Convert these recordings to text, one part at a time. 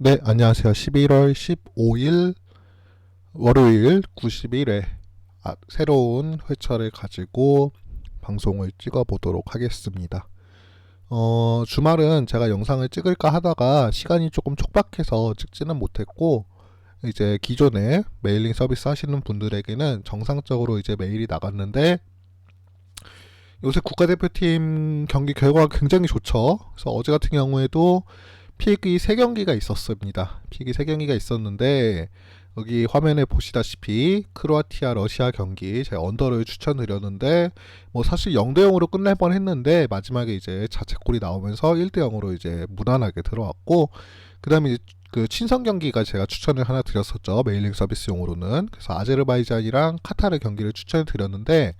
네, 안녕하세요. 11월 15일 월요일 91회 아, 새로운 회차를 가지고 방송을 찍어 보도록 하겠습니다. 어, 주말은 제가 영상을 찍을까 하다가 시간이 조금 촉박해서 찍지는 못했고 이제 기존에 메일링 서비스 하시는 분들에게는 정상적으로 이제 메일이 나갔는데 요새 국가대표팀 경기 결과가 굉장히 좋죠. 그래서 어제 같은 경우에도 픽이 3경기가 있었습니다. 픽이 3경기가 있었는데 여기 화면에 보시다시피 크로아티아 러시아 경기 제가 언더를 추천드렸는데 뭐 사실 0대 0으로 끝날 뻔 했는데 마지막에 이제 자책골이 나오면서 1대 0으로 이제 무난하게 들어왔고 그다음에 그 친선 경기가 제가 추천을 하나 드렸었죠 메일링 서비스용으로는 그래서 아제르바이잔이랑 카타르 경기를 추천을 드렸는데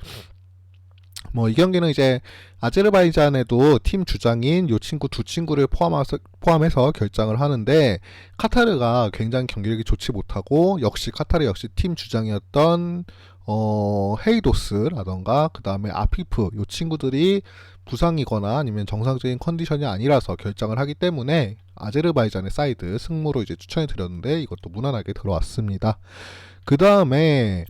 뭐 이 경기는 이제 아제르바이잔에도 팀 주장인 요 친구 두 친구를 포함해서, 포함해서 결정을 하는데 카타르가 굉장히 경기력이 좋지 못하고 역시 카타르 역시 팀 주장이었던 어, 헤이도스라던가 그 다음에 아피프 요 친구들이 부상이거나 아니면 정상적인 컨디션이 아니라서 결정을 하기 때문에 아제르바이잔의 사이드 승무로 이제 추천해 드렸는데 이것도 무난하게 들어왔습니다. 그 다음에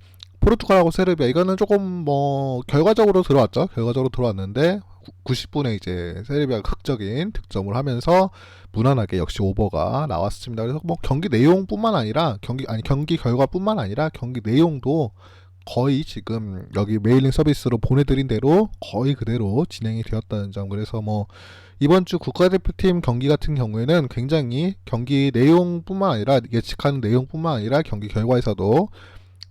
포르투갈하고 세르비아 이거는 조금 뭐 결과적으로 들어왔죠. 결과적으로 들어왔는데 90분에 이제 세르비아가 극적인 득점을 하면서 무난하게 역시 오버가 나왔습니다. 그래서 뭐 경기 내용뿐만 아니라 경기 아니 경기 결과뿐만 아니라 경기 내용도 거의 지금 여기 메일링 서비스로 보내드린 대로 거의 그대로 진행이 되었다는 점. 그래서 뭐 이번 주 국가대표팀 경기 같은 경우에는 굉장히 경기 내용뿐만 아니라 예측하는 내용뿐만 아니라 경기 결과에서도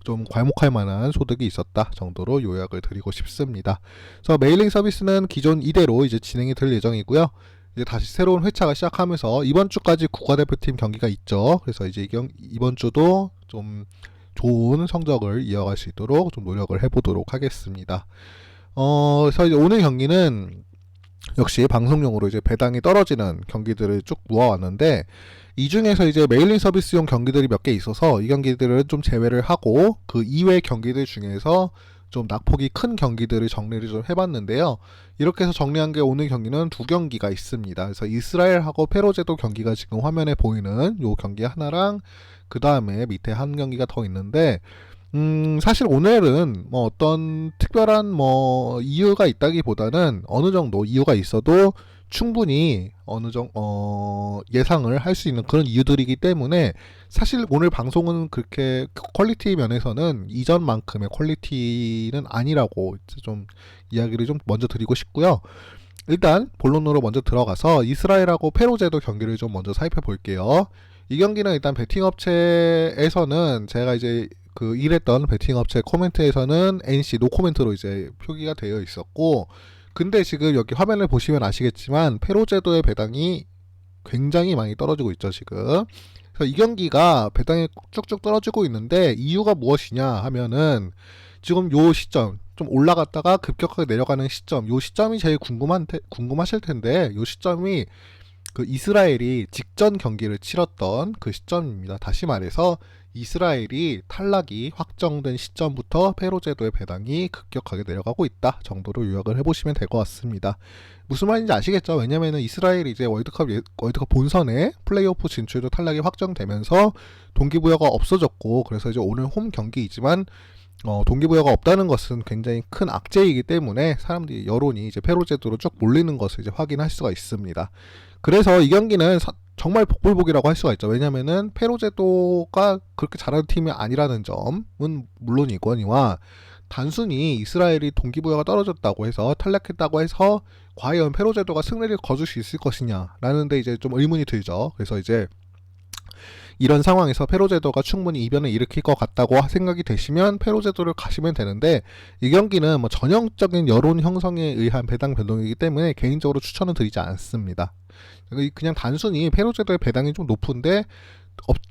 좀 괄목할 만한 소득이 있었다 정도로 요약을 드리고 싶습니다. 그래서 메일링 서비스는 기존 이대로 이제 진행이 될 예정이고요. 이제 다시 새로운 회차가 시작하면서 이번 주까지 국가대표팀 경기가 있죠. 그래서 이제 이번 주도 좀 좋은 성적을 이어갈 수 있도록 좀 노력을 해보도록 하겠습니다. 어, 그래서 이제 오늘 경기는 역시 방송용으로 이제 배당이 떨어지는 경기들을 쭉 모아왔는데 이 중에서 이제 메일링 서비스용 경기들이 몇 개 있어서 이 경기들을 좀 제외를 하고 그 이외 경기들 중에서 좀 낙폭이 큰 경기들을 정리를 좀 해봤는데요. 이렇게 해서 정리한 게 오늘 경기는 두 경기가 있습니다. 그래서 이스라엘하고 페로제도 경기가 지금 화면에 보이는 요 경기 하나랑 그 다음에 밑에 한 경기가 더 있는데 음, 사실 오늘은 뭐 어떤 특별한 뭐 이유가 있다기보다는 어느 정도 이유가 있어도 충분히 어느 정도 어, 예상을 할 수 있는 그런 이유들이기 때문에 사실 오늘 방송은 그렇게 퀄리티 면에서는 이전만큼의 퀄리티는 아니라고 좀 이야기를 좀 먼저 드리고 싶고요. 일단 본론으로 먼저 들어가서 이스라엘하고 페로제도 경기를 좀 먼저 살펴 볼게요. 이 경기는 일단 베팅 업체에서는 제가 이제 그 일했던 베팅 업체 코멘트에서는 NC 노 코멘트로 이제 표기가 되어 있었고 근데 지금 여기 화면을 보시면 아시겠지만 페로 제도의 배당이 굉장히 많이 떨어지고 있죠 지금. 그래서 이 경기가 배당이 쭉쭉 떨어지고 있는데 이유가 무엇이냐 하면은 지금 요 시점 좀 올라갔다가 급격하게 내려가는 시점 요 시점이 제일 궁금한 테, 궁금하실 텐데 요 시점이 그 이스라엘이 직전 경기를 치렀던 그 시점입니다. 다시 말해서 이스라엘이 탈락이 확정된 시점부터 페로 제도의 배당이 급격하게 내려가고 있다 정도로 요약을 해보시면 될 것 같습니다. 무슨 말인지 아시겠죠? 왜냐면은 이스라엘이 이제 월드컵 예, 월드컵 본선에 플레이오프 진출도 탈락이 확정되면서 동기부여가 없어졌고 그래서 이제 오늘 홈 경기이지만 어, 동기부여가 없다는 것은 굉장히 큰 악재이기 때문에 사람들이 여론이 이제 페로 제도로 쭉 몰리는 것을 이제 확인할 수가 있습니다. 그래서 이 경기는 사, 정말 복불복이라고 할 수가 있죠. 왜냐면은 페로제도가 그렇게 잘하는 팀이 아니라는 점은 물론이거니와 단순히 이스라엘이 동기부여가 떨어졌다고 해서 탈락했다고 해서 과연 페로제도가 승리를 거둘 수 있을 것이냐라는 데 이제 좀 의문이 들죠. 그래서 이제 이런 상황에서 페로제도가 충분히 이변을 일으킬 것 같다고 생각이 되시면 페로제도를 가시면 되는데 이 경기는 뭐 전형적인 여론 형성에 의한 배당 변동이기 때문에 개인적으로 추천은 드리지 않습니다. 그냥 단순히 페로제도의 배당이 좀 높은데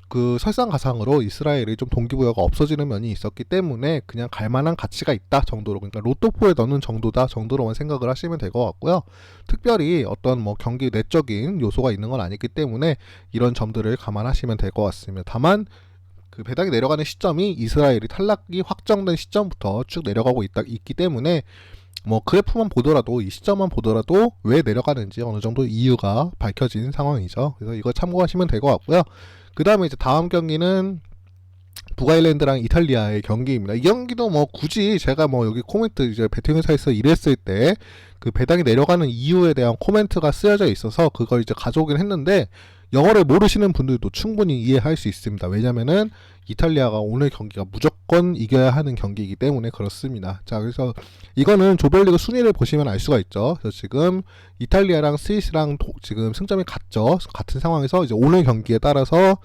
그 설상가상으로 이스라엘이 좀 동기부여가 없어지는 면이 있었기 때문에 그냥 갈만한 가치가 있다 정도로 그러니까 로또포에 넣는 정도다 정도로만 생각을 하시면 될 것 같고요. 특별히 어떤 뭐 경기 내적인 요소가 있는 건 아니기 때문에 이런 점들을 감안하시면 될 것 같습니다. 다만 그 배당이 내려가는 시점이 이스라엘이 탈락이 확정된 시점부터 쭉 내려가고 있다 있기 때문에 뭐 그래프만 보더라도 이 시점만 보더라도 왜 내려가는지 어느 정도 이유가 밝혀진 상황이죠. 그래서 이거 참고하시면 될 것 같고요. 그 다음에 이제 다음 경기는 북아일랜드랑 이탈리아의 경기입니다. 이 경기도 뭐 굳이 제가 뭐 여기 코멘트 이제 베팅 회사에서 일했을 때 그 배당이 내려가는 이유에 대한 코멘트가 쓰여져 있어서 그걸 이제 가져오긴 했는데 영어를 모르시는 분들도 충분히 이해할 수 있습니다. 왜냐면은 이탈리아가 오늘 경기가 무조건 이겨야 하는 경기이기 때문에 그렇습니다. 자, 그래서 이거는 조별리그 순위를 보시면 알 수가 있죠. 그래서 지금 이탈리아랑 스위스랑 도- 지금 승점이 같죠. 같은 상황에서 이제 오늘 경기에 따라서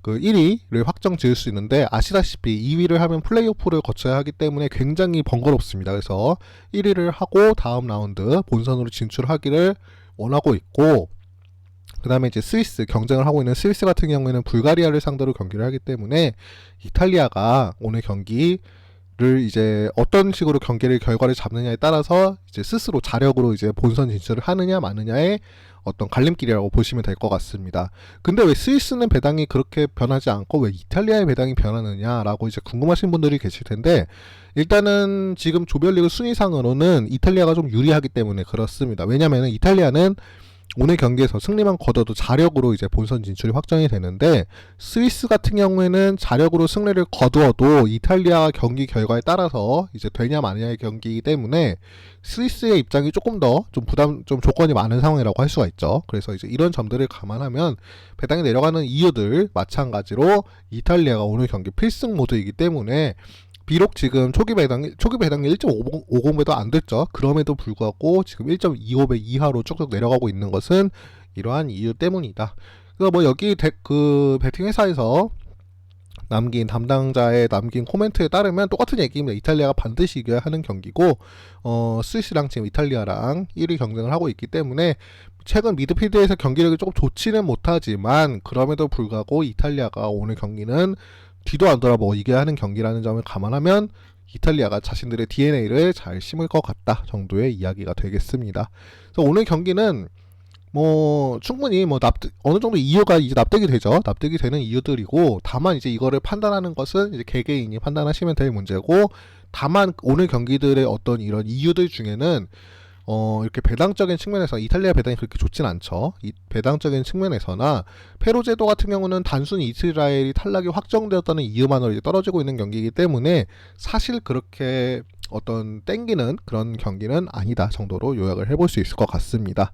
그 1위를 확정 지을 수 있는데 아시다시피 2위를 하면 플레이오프를 거쳐야 하기 때문에 굉장히 번거롭습니다. 그래서 1위를 하고 다음 라운드 본선으로 진출하기를 원하고 있고 그 다음에 이제 스위스 경쟁을 하고 있는 스위스 같은 경우에는 불가리아를 상대로 경기를 하기 때문에 이탈리아가 오늘 경기 를 이제 어떤 식으로 경기를 결과를 잡느냐에 따라서 이제 스스로 자력으로 이제 본선 진출을 하느냐 마느냐의 어떤 갈림길이라고 보시면 될 것 같습니다. 근데 왜 스위스는 배당이 그렇게 변하지 않고 왜 이탈리아의 배당이 변하느냐라고 이제 궁금하신 분들이 계실 텐데 일단은 지금 조별리그 순위상으로는 이탈리아가 좀 유리하기 때문에 그렇습니다. 왜냐면은 이탈리아는 오늘 경기에서 승리만 거둬도 자력으로 이제 본선 진출이 확정이 되는데 스위스 같은 경우에는 자력으로 승리를 거두어도 이탈리아 경기 결과에 따라서 이제 되냐 마느냐의 경기이기 때문에 스위스의 입장이 조금 더 좀 부담 좀 조건이 많은 상황이라고 할 수가 있죠. 그래서 이제 이런 점들을 감안하면 배당이 내려가는 이유들 마찬가지로 이탈리아가 오늘 경기 필승 모드이기 때문에 비록 지금 초기 배당 초기 배당이 1.50배도 안 됐죠. 그럼에도 불구하고 지금 1.25배 이하로 쭉쭉 내려가고 있는 것은 이러한 이유 때문이다. 그래서 뭐 여기 데, 그 베팅 회사에서 남긴 담당자의 남긴 코멘트에 따르면 똑같은 얘기입니다. 이탈리아가 반드시 이겨야 하는 경기고 어, 스위스랑 지금 이탈리아랑 1위 경쟁을 하고 있기 때문에 최근 미드필드에서 경기력이 조금 좋지는 못하지만 그럼에도 불구하고 이탈리아가 오늘 경기는 뒤도 안 돌아보고 이겨야 하는 경기라는 점을 감안하면 이탈리아가 자신들의 DNA를 잘 심을 것 같다 정도의 이야기가 되겠습니다. 그래서 오늘 경기는 뭐 충분히 뭐 납득 어느 정도 이유가 이제 납득이 되죠. 납득이 되는 이유들이고 다만 이제 이거를 판단하는 것은 이제 개개인이 판단하시면 될 문제고 다만 오늘 경기들의 어떤 이런 이유들 중에는 어 이렇게 배당적인 측면에서 이탈리아 배당이 그렇게 좋진 않죠. 이 배당적인 측면에서나 페루 제도 같은 경우는 단순히 이스라엘이 탈락이 확정되었다는 이유만으로 이제 떨어지고 있는 경기이기 때문에 사실 그렇게 어떤 땡기는 그런 경기는 아니다 정도로 요약을 해볼 수 있을 것 같습니다.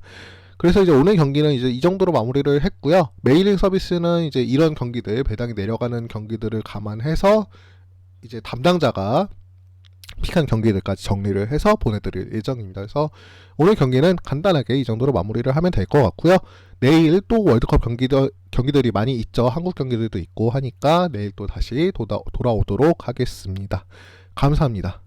그래서 이제 오늘 경기는 이제 이 정도로 마무리를 했고요. 메일링 서비스는 이제 이런 경기들 배당이 내려가는 경기들을 감안해서 이제 담당자가 픽한 경기들까지 정리를 해서 보내드릴 예정입니다. 그래서 오늘 경기는 간단하게 이 정도로 마무리를 하면 될 것 같고요. 내일 또 월드컵 경기들, 경기들이 많이 있죠. 한국 경기들도 있고 하니까 내일 또 다시 돌아, 돌아오도록 하겠습니다. 감사합니다.